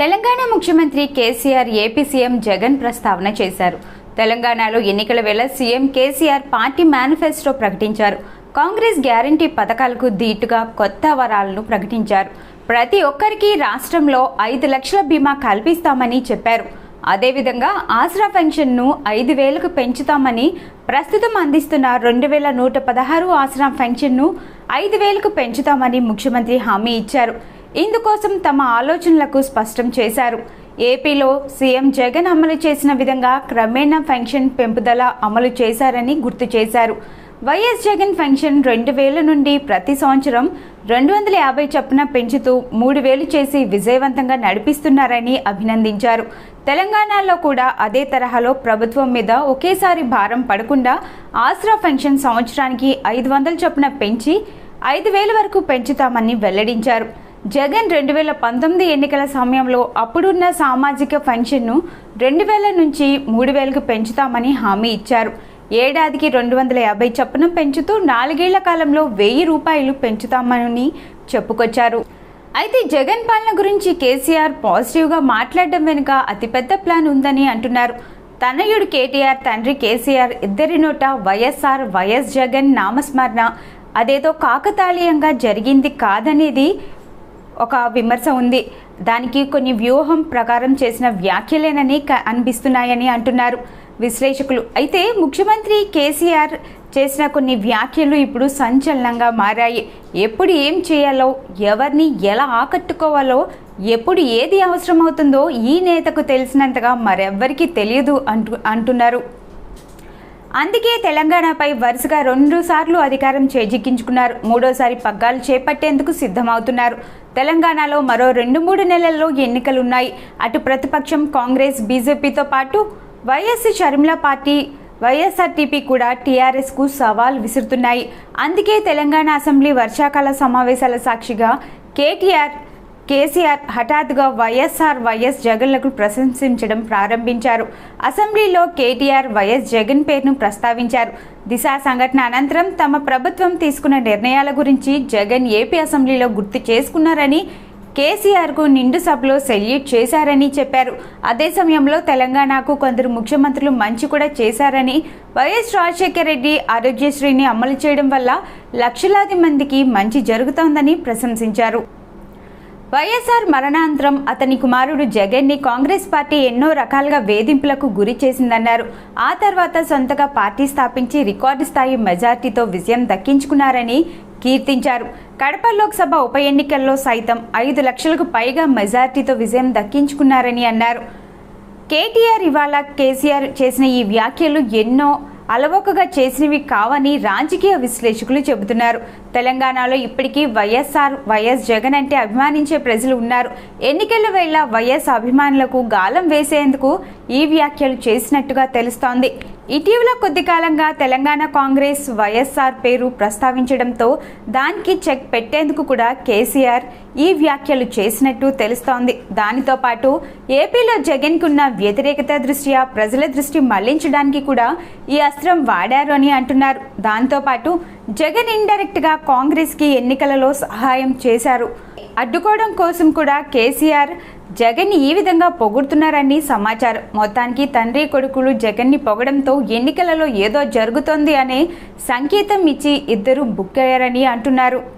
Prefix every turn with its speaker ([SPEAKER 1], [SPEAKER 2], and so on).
[SPEAKER 1] తెలంగాణ ముఖ్యమంత్రి KCR AP CM Jagan ప్రస్తావన చేశారు. తెలంగాణలో ఎన్నికల వేళ సీఎం కేసీఆర్ పార్టీ మేనిఫెస్టో ప్రకటించారు. కాంగ్రెస్ గ్యారంటీ పథకాలకు దీటుగా కొత్త వరాలను ప్రకటించారు. ప్రతి ఒక్కరికి రాష్ట్రంలో ఐదు లక్షల బీమా కల్పిస్తామని చెప్పారు. అదేవిధంగా ఆసరా పెన్షన్ను ఐదు వేలకు పెంచుతామని ప్రస్తుతం అందిస్తున్న రెండు వేల నూట పదహారు ఆసరా పెన్షన్ను ఐదు వేలకు పెంచుతామని ముఖ్యమంత్రి హామీ ఇచ్చారు. ఇందుకోసం తమ ఆలోచనలకు స్పష్టం చేశారు. ఏపీలో సీఎం జగన్ అమలు చేసిన విధంగా క్రమేణా పెన్షన్ పెంపుదల అమలు చేశారని గుర్తు చేశారు. వైఎస్ జగన్ పెన్షన్ రెండు వేల నుండి ప్రతి సంవత్సరం రెండు వందల యాభై చొప్పున పెంచుతూ మూడు వేలు చేసి విజయవంతంగా నడిపిస్తున్నారని అభినందించారు. తెలంగాణలో కూడా అదే తరహాలో ప్రభుత్వం మీద ఒకేసారి భారం పడకుండా ఆసరా పెన్షన్ సంవత్సరానికి ఐదు వందల చొప్పున పెంచి ఐదు వేల వరకు పెంచుతామని వెల్లడించారు. జగన్ రెండు వేల పంతొమ్మిది ఎన్నికల సమయంలో అప్పుడున్న సామాజిక పెన్షన్ను రెండు వేల నుంచి మూడు వేలకు పెంచుతామని హామీ ఇచ్చారు. ఏడాదికి రెండు వందల యాభై చొప్పున పెంచుతూ నాలుగేళ్ళ కాలంలో వెయ్యి రూపాయలు పెంచుతామని చెప్పుకొచ్చారు. అయితే జగన్ పాలన గురించి కేసీఆర్ పాజిటివ్గా మాట్లాడడం వెనుక అతిపెద్ద ప్లాన్ ఉందని అంటున్నారు. తనయుడు కేటీఆర్ తండ్రి కేసీఆర్ ఇద్దరి నోట వైఎస్ఆర్ వైఎస్ జగన్ నామస్మరణ. అదేదో కాకతాళీయంగా జరిగింది కాదనేది ఒక విమర్శ ఉంది. దానికి కొన్ని వ్యూహం ప్రకారం చేసిన వ్యాఖ్యలేనని క- అనిపిస్తున్నాయని అంటున్నారు విశ్లేషకులు. అయితే ముఖ్యమంత్రి కేసీఆర్ చేసిన కొన్ని వ్యాఖ్యలు ఇప్పుడు సంచలనంగా మారాయి. ఎప్పుడు ఏం చేయాలో ఎవరిని ఎలా ఆకట్టుకోవాలో ఎప్పుడు ఏది అవసరమవుతుందో ఈ నేతకు తెలిసినంతగా మరెవ్వరికీ తెలియదు అంటు అంటున్నారు. అందుకే తెలంగాణపై వరుసగా రెండు సార్లు అధికారం చేజిక్కించుకున్నారు. మూడోసారి పగ్గాలు చేపట్టేందుకు సిద్ధమవుతున్నారు. తెలంగాణలో మరో రెండు మూడు నెలల్లో ఎన్నికలున్నాయి. అటు ప్రతిపక్షం కాంగ్రెస్ బీజేపీతో పాటు వైఎస్ షర్మిల పార్టీ వైఎస్ఆర్టీపీ కూడా టీఆర్ఎస్కు సవాల్ విసురుతున్నాయి. అందుకే తెలంగాణ అసెంబ్లీ వర్షాకాల సమావేశాల సాక్షిగా కేటీఆర్ కేసీఆర్ హఠాత్తుగా వైఎస్ఆర్ వైఎస్ జగన్లకు ప్రశంసించడం ప్రారంభించారు. అసెంబ్లీలో కేటీఆర్ వైఎస్ జగన్ పేరును ప్రస్తావించారు. దిశ సంఘటన అనంతరం తమ ప్రభుత్వం తీసుకున్న నిర్ణయాల గురించి జగన్ ఏపీ అసెంబ్లీలో గుర్తు చేసుకున్నారని కేసీఆర్కు నిండు సభలో సెల్యూట్ చేశారని చెప్పారు. అదే సమయంలో తెలంగాణకు కొందరు ముఖ్యమంత్రులు మంచి కూడా చేశారని వైఎస్ రాజశేఖర రెడ్డి ఆరోగ్యశ్రీని అమలు చేయడం వల్ల లక్షలాది మందికి మంచి జరుగుతోందని ప్రశంసించారు. వైఎస్ఆర్ మరణాంతరం అతని కుమారుడు జగన్ని కాంగ్రెస్ పార్టీ ఎన్నో రకాలుగా వేధింపులకు గురి చేసిందన్నారు. ఆ తర్వాత సొంతగా పార్టీ స్థాపించి రికార్డు స్థాయి మెజార్టీతో విజయం దక్కించుకున్నారని కీర్తించారు. కడప లోక్సభ ఉప ఎన్నికల్లో సైతం ఐదు లక్షలకు పైగా మెజార్టీతో విజయం దక్కించుకున్నారని అన్నారు. కేటీఆర్ ఇవాళ కేసీఆర్ చేసిన ఈ వ్యాఖ్యలు ఎన్నో అలవోకగా చేసినవి కావని రాజకీయ విశ్లేషకులు చెబుతున్నారు. తెలంగాణలో ఇప్పటికీ వైఎస్ఆర్ వైఎస్ జగన్ అంటే అభిమానించే ప్రజలు ఉన్నారు. ఎన్నికల వేళ వైఎస్ అభిమానులకు గాలం వేసేందుకు ఈ వ్యాఖ్యలు చేసినట్టుగా తెలుస్తోంది. ఇటీవల కొద్ది కాలంగా తెలంగాణ కాంగ్రెస్ వైఎస్ఆర్ పేరు ప్రస్తావించడంతో దానికి చెక్ పెట్టేందుకు కూడా కేసీఆర్ ఈ వ్యాఖ్యలు చేసినట్టు తెలుస్తోంది. దానితో పాటు ఏపీలో జగన్కున్న వ్యతిరేకత దృష్ట్యా ప్రజల దృష్టి మళ్ళించడానికి కూడా ఈ అస్త్రం వాడారు అని అంటున్నారు. దాంతోపాటు జగన్ ఇండైరెక్ట్గా కాంగ్రెస్కి ఎన్నికలలో సహాయం చేశారు. అడ్డుకోవడం కోసం కూడా కేసీఆర్ జగన్ ఈ విధంగా పొగుడుతున్నారని సమాచారం. మొత్తానికి తండ్రి కొడుకులు జగన్ని పొగడంతో ఎన్నికలలో ఏదో జరుగుతోంది అనే సంకేతం ఇచ్చి ఇద్దరు బుక్ అయ్యారని అంటున్నారు.